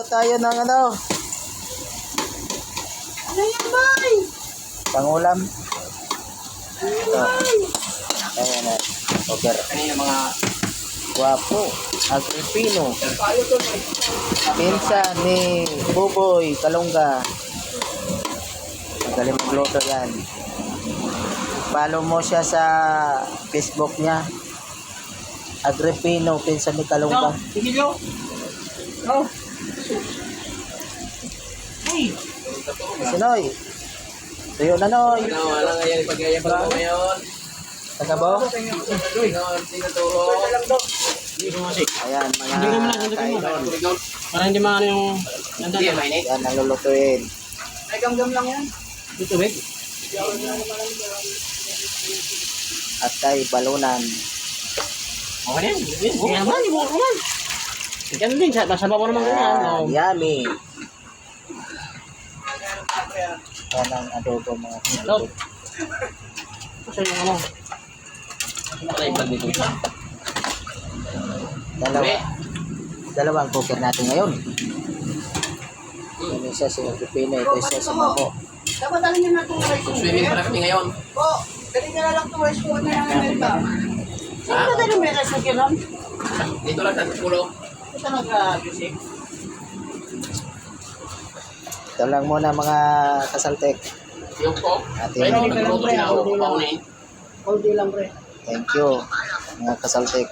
tayo ng ano, Ano yan, boy? pangulam. Ito. Ayan na. Over. Kanina mga Guwapo. Agripino. Pinsan ni Buboy Kalungga. Magaling magluto yan. Follow mo siya sa Facebook niya. Agripino, pinsan ni Kalungga. sige yo. No. Hey. Sinoy. Tuyo na noy. Ano, wala nga yan. Pag-gaya pa ako ngayon. Ko masik. Ayan, mga Hindi ko muna, hindi ko muna. Para hindi maano yung Hindi yan, mainit. Yan ang lulutuin. Ay, gam-gam lang yan. dito, wait. At kay balunan. Okay na yan. Sige naman, ibuka Yan din, sa- masama ko naman ganyan. Yan, Oh. yummy. Yan ang adobo mga Hello. Kasi yung ano, Patay nito isa. Dalawa. Dalawa ang cooker natin ngayon. Yan isa si Pipino, ito isa si Mamo. Dapat alin nyo na itong rice Swimming pala kami ngayon. Po, dali nyo na lang itong rice cooker na lang nilta. Saan ka dali may rice cooker lang? Dito lang sa pulo. Ito nag-music. Ito lang muna mga kasaltek. Yung po. Ating- Ay, ako. Paunin. All day lang, pre. Thank you mga kasaltek.